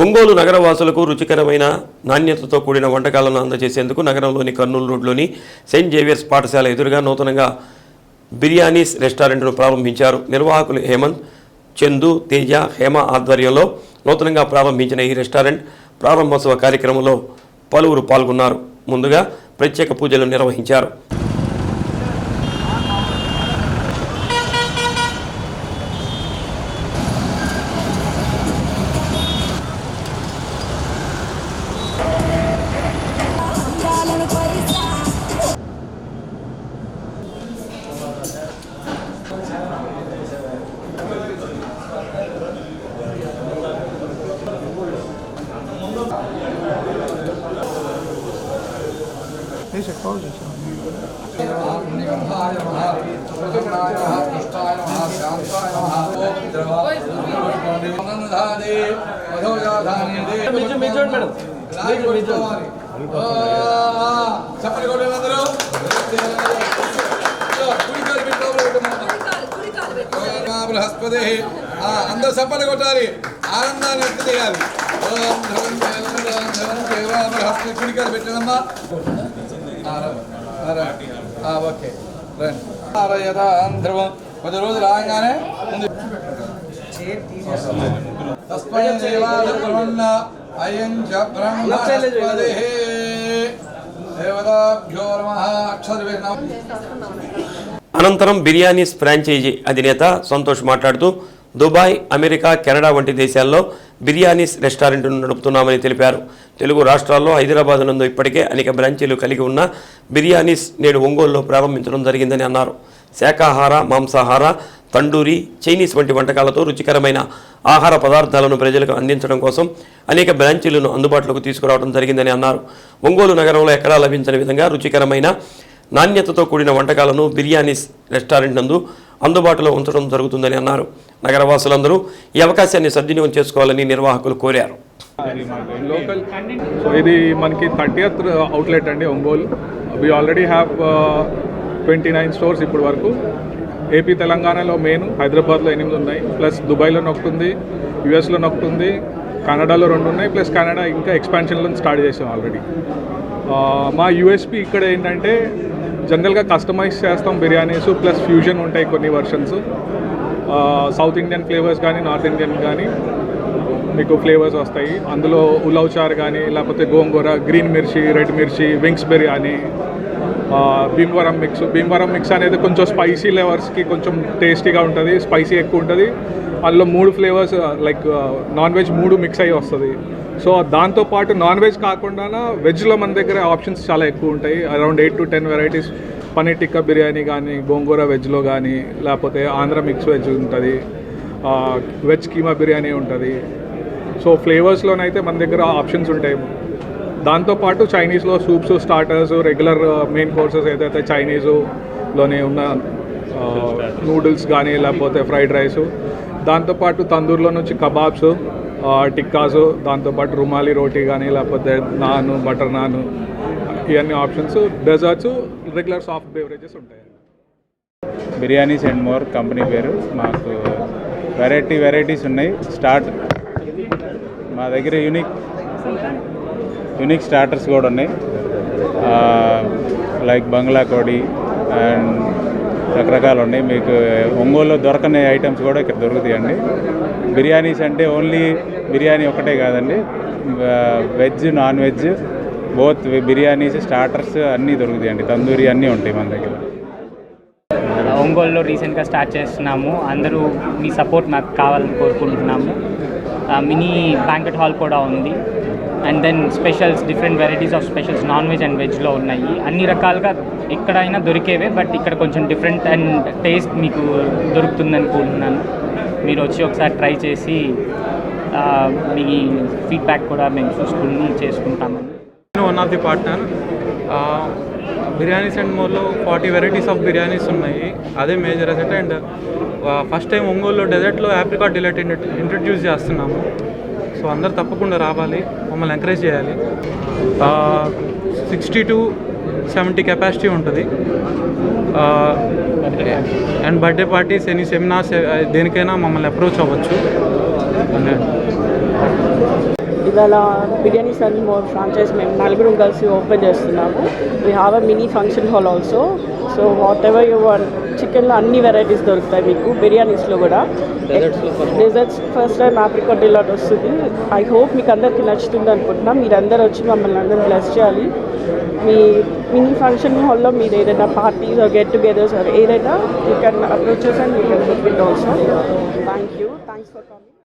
ఒంగోలు నగరవాసులకు రుచికరమైన నాణ్యతతో కూడిన వంటకాలను అందజేసేందుకు నగరంలోని కర్నూలు రోడ్లోని సెయింట్ జేవియర్స్ పాఠశాల ఎదురుగా నూతనంగా బిర్యానీస్ రెస్టారెంట్ను ప్రారంభించారు. నిర్వాహకులు హేమంత్ చందు తేజ హేమ ఆధ్వర్యంలో నూతనంగా ప్రారంభించిన ఈ రెస్టారెంట్ ప్రారంభోత్సవ కార్యక్రమంలో పలువురు పాల్గొన్నారు. ముందుగా ప్రత్యేక పూజలు నిర్వహించారు. చెప్పండి కొట్టేందరూ బృహస్పతి అందరూ చప్పట్లు కొట్టాలి ఆనందాన్ని వ్యక్తం చేయాలి ఓం ధ్రువం దేవం ధ్రువం ధ్రువం దేవ బృహస్పతి కుడికాలు. ఆ, ఓకే రండి ధ్రువం కొద్ది రోజులు రాగానే అయం చ దేవతాభ్యో అనంతరం బిర్యానీస్ ఫ్రాంచైజీ అధినేత సంతోష్ మాట్లాడుతూ దుబాయ్ అమెరికా కెనడా వంటి దేశాల్లో బిర్యానీస్ రెస్టారెంట్ను నడుపుతున్నామని తెలిపారు. తెలుగు రాష్ట్రాల్లో హైదరాబాద్ నందు ఇప్పటికే అనేక బ్రాంచీలు కలిగి ఉన్న బిర్యానీస్ నేడు ఒంగోలులో ప్రారంభించడం జరిగిందని అన్నారు. శాకాహార మాంసాహార తండూరి చైనీస్ వంటి వంటకాలతో రుచికరమైన ఆహార పదార్థాలను ప్రజలకు అందించడం కోసం అనేక బ్రాంచీలను అందుబాటులోకి తీసుకురావడం జరిగిందని అన్నారు. ఒంగోలు నగరంలో ఎక్కడా లభించని విధంగా రుచికరమైన నాణ్యతతో కూడిన వంటకాలను బిర్యానీస్ రెస్టారెంట్ నందు అందుబాటులో ఉంచడం జరుగుతుందని అన్నారు. నగరవాసులందరూ ఈ అవకాశాన్ని సద్వినియోగం చేసుకోవాలని నిర్వాహకులు కోరారు. లోకల్ సో ఇది మనకి థర్టీయత్ అవుట్లెట్ uh, అండి Ongole. We already have twenty nine stores ఇప్పుడు వరకు. ఏపీ తెలంగాణలో మెయిన్ హైదరాబాద్లో ఎనిమిది ఉన్నాయి. ప్లస్ దుబాయ్లో ఒకటి యుఎస్లో ఒకటి కెనడాలో రెండు ఉన్నాయి ప్లస్ కెనడా ఇంకా ఎక్స్పాన్షన్లో స్టార్ట్ చేసాం ఆల్రెడీ uh, మా యూఎస్పీ ఇక్కడ ఏంటంటే జనరల్గా కస్టమైజ్ చేస్తాం బిర్యానీస్ ప్లస్ ఫ్యూజన్ ఉంటాయి కొన్ని వర్షన్స్ సౌత్ ఇండియన్ ఫ్లేవర్స్ కానీ నార్త్ ఇండియన్ కానీ మీకు ఫ్లేవర్స్ వస్తాయి. అందులో ఉలవ్ చార్ కానీ లేకపోతే గోంగూర గ్రీన్ మిర్చి రెడ్ మిర్చి wings biryani Bhimavaram mix Bhimavaram mix అనేది కొంచెం స్పైసీ లెవర్స్కి కొంచెం టేస్టీగా ఉంటుంది స్పైసీ ఎక్కువ ఉంటుంది. అందులో మూడు ఫ్లేవర్స్ లైక్ నాన్ వెజ్ మూడు మిక్స్ అయ్యి వస్తుంది. సో దాంతోపాటు నాన్ వెజ్ కాకుండా వెజ్లో మన దగ్గర ఆప్షన్స్ చాలా ఎక్కువ ఉంటాయి. Around eight to ten varieties paneer tikka biryani కానీ గోంగూర వెజ్లో కానీ లేకపోతే ఆంధ్ర మిక్స్ వెజ్ ఉంటుంది. వెజ్ కీమా బిర్యానీ ఉంటుంది. సో ఫ్లేవర్స్లోనైతే మన దగ్గర ఆప్షన్స్ ఉంటాయి. దాంతోపాటు చైనీస్లో soups starters regular main courses ఏదైతే చైనీస్లోనే ఉన్న నూడిల్స్ కానీ లేకపోతే ఫ్రైడ్ రైస్. దాంతోపాటు తందూరులో నుంచి కబాబ్స్ టిక్కాస్ దాంతోపాటు రుమాలి రోటీ కానీ లేకపోతే నాన్ బటర్ నాన్ ఇవన్నీ options desserts regular soft beverages ఉంటాయి. బిర్యానీస్ అండ్ మోర్ కంపెనీ పేరు. మాకు వెరైటీ వెరైటీస్ ఉన్నాయి. స్టార్ట్ మా దగ్గర యూనిక్ యూనిక్ స్టార్టర్స్ కూడా ఉన్నాయి. లైక్ బంగ్లా కోడి అండ్ రకరకాలు ఉన్నాయి. మీకు ఒంగోలులో దొరకని ఐటమ్స్ కూడా ఇక్కడ దొరుకుతాయండి బిర్యానీస్ అంటే ఓన్లీ బిర్యానీ ఒకటే కాదండి. Veg non veg both biryanis starters అన్నీ దొరుకుతాయండి. తందూరి అన్నీ ఉంటాయి మన దగ్గర. ఒంగోలులో రీసెంట్గా స్టార్ట్ చేస్తున్నాము. అందరూ మీ సపోర్ట్ మాకు కావాలని కోరుకుంటున్నాము. మినీ బ్యాంకెట్ హాల్ కూడా ఉంది. And then specials different varieties of specials non veg and వెజ్లో ఉన్నాయి. అన్ని రకాలుగా ఎక్కడైనా దొరికేవే బట్ ఇక్కడ కొంచెం డిఫరెంట్ అండ్ టేస్ట్ మీకు దొరుకుతుంది అనుకుంటున్నాను మీరు వచ్చి ఒకసారి ట్రై చేసి మీ ఫీడ్బ్యాక్ కూడా మేము చూసుకుని చేసుకుంటామని one of the partner biryanis and మోర్లో forty varieties of biryanis ఉన్నాయి. అదే major asset and first time ఒంగోలులో డెజర్ట్లో ఆప్రికాట్ డిలైట్ ఇంట్రడ్యూస్ చేస్తున్నాము. సో అందరు తప్పకుండా రావాలి. మమ్మల్ని ఎంకరేజ్ చేయాలి. సిక్స్టీ టు సెవెంటీ కెపాసిటీ ఉంటుంది. And birthday parties any seminars దేనికైనా మమ్మల్ని అప్రోచ్ అవ్వచ్చు. ఇవాళ బిర్యానీ సన్ మోర్ ఫ్రాంచైజ్ మేము నలుగురం కలిసి ఓపెన్ చేస్తున్నాము. We have a mini function hall also so whatever you want చికెన్లో అన్ని వెరైటీస్ దొరుకుతాయి మీకు బిర్యానీస్లో కూడా. Desserts first time apricot delight వస్తుంది. ఐ హోప్ మీకు అందరికీ నచ్చుతుంది అనుకుంటున్నాం. మీరందరూ వచ్చి మమ్మల్ని అందరూ బ్లెస్ చేయాలి. మీ మినీ ఫంక్షన్ హాల్లో మీరు ఏదైనా parties or get togethers or ఏదైనా you can approaches and you can book it also thank you thanks for coming